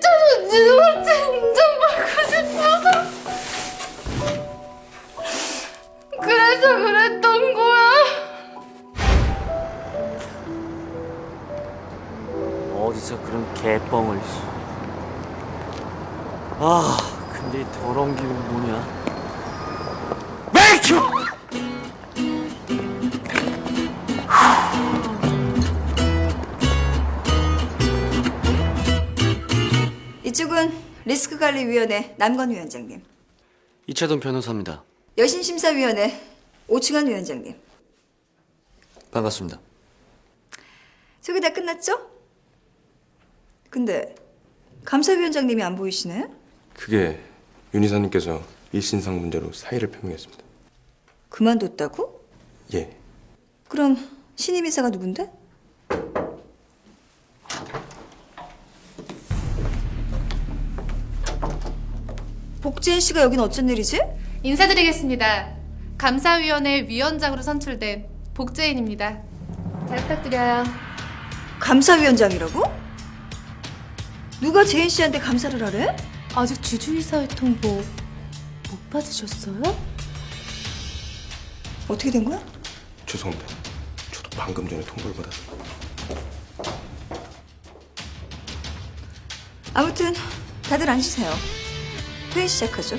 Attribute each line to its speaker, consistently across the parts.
Speaker 1: 저는 누구한테 인정받고 싶어서 그래서 그랬던 거야.
Speaker 2: 어디서 그런 개뻥을 씨. 아 근데 이 더러운 기분 뭐냐
Speaker 3: 이쪽은 리스크관리위원회 남건 위원장님,
Speaker 2: 이차동 변호사입니다
Speaker 3: 여신심사위원회 오충환 위원장님.
Speaker 2: 반갑습니다
Speaker 3: 소개 다 끝났죠? 근데 감사위원장님이 안 보이시네?
Speaker 4: 그게 윤 이사님께서 일신상 문제로 사의를 표명했습니다.
Speaker 3: 그만뒀다고?
Speaker 4: 예.
Speaker 3: 그럼 신임 이사가 누군데? 복재인 씨가 여긴 어쩐 일이지?
Speaker 1: 인사드리겠습니다. 감사위원회 위원장으로 선출된 복재인입니다. 잘 부탁드려요.
Speaker 3: 감사위원장이라고? 누가 재인 씨한테 감사를 하래?
Speaker 1: 아직 주주이사회 통보 못 받으셨어요?
Speaker 3: 어떻게 된 거야?
Speaker 4: 죄송합니다. 저도 방금 전에 통보를 받았어요.
Speaker 3: 아무튼 다들 앉으세요. 회의 시작하죠.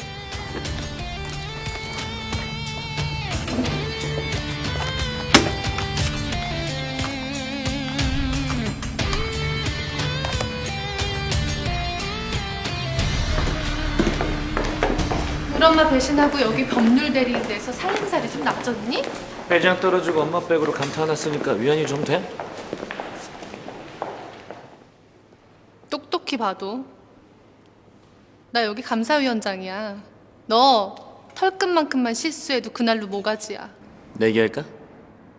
Speaker 1: 우리 엄마 배신하고 여기 법률 대리인 돼서 살림살이 좀 납졌니?
Speaker 2: 배장 떨어지고 엄마 백으로 감타 하나 쓰니까 위안이 좀 돼?
Speaker 1: 똑똑히 봐도 나 여기 감사위원장이야. 너 털끝만큼만 실수해도 그날로 모가지야.
Speaker 2: 내기할까?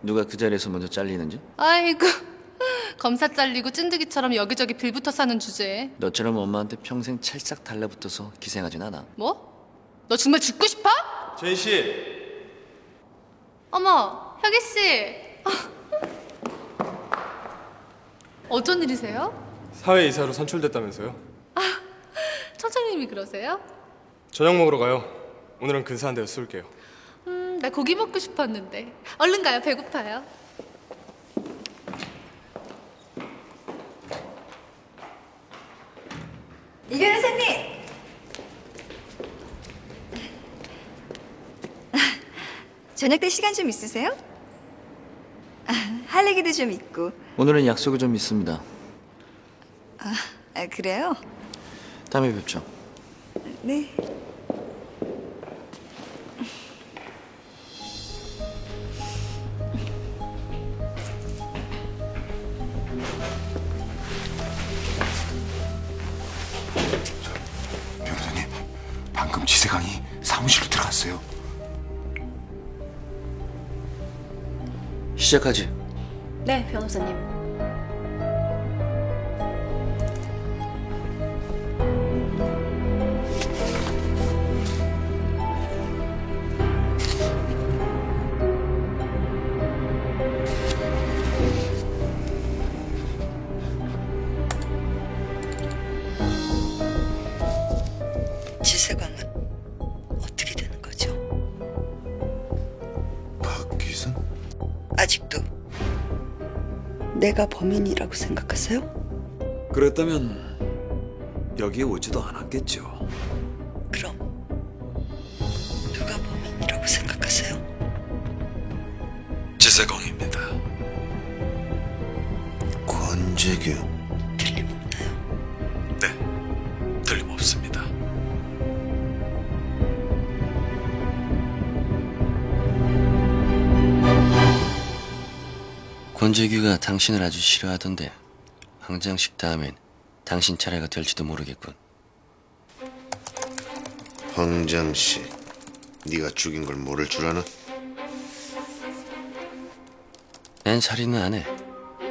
Speaker 2: 누가 그 자리에서 먼저 잘리는지?
Speaker 1: 아이고 검사 잘리고 찐득이처럼 여기저기 빌부터 사는 주제에
Speaker 2: 너처럼 엄마한테 평생 찰싹 달라붙어서 기생하진 않아
Speaker 1: 뭐? 너 정말 죽고 싶어?
Speaker 4: 제인 씨.
Speaker 1: 어머 혁이 씨 어쩐 일이세요?
Speaker 4: 사회 이사로 선출됐다면서요?
Speaker 1: 청장님이 그러세요?
Speaker 4: 저녁 먹으러 가요. 오늘은 근사한 데서 쏠게요.
Speaker 1: 음, 나 고기 먹고 싶었는데 얼른 가요 배고파요.
Speaker 3: 이 변호사님. 저녁 때 시간 좀 있으세요? 아, 할 얘기도 좀 있고.
Speaker 2: 오늘은 약속이 좀 있습니다
Speaker 3: 아, 그래요?
Speaker 2: 다음에 뵙죠
Speaker 3: 네.
Speaker 5: 변호사님, 방금 지세강이 사무실로 들어갔어요.
Speaker 2: 시작하지
Speaker 1: 네 변호사님.
Speaker 3: 지세광은 어떻게 되는 거죠?
Speaker 5: 박귀순?
Speaker 3: 아직도 내가 범인이라고 생각하세요?
Speaker 6: 그랬다면 여기에 오지도 않았겠죠.
Speaker 3: 그럼 누가 범인이라고 생각하세요?
Speaker 6: 지세공입니다.
Speaker 5: 권재규.
Speaker 2: 권재규가 당신을 아주 싫어하던데 황장식 다음엔 당신 차례가 될지도 모르겠군.
Speaker 5: 황장식, 네가 죽인 걸 모를 줄 아나?
Speaker 2: 난 살인은 안 해.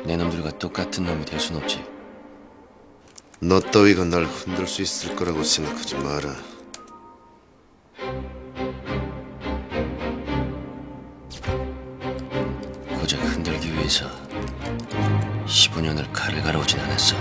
Speaker 2: 내 놈들과 똑같은 놈이 될 순 없지.
Speaker 5: 너 따위가 날 흔들 수 있을 거라고 생각하지 마라. 고작 흔들 위해서 15년을 칼을 갈아오진 않았어.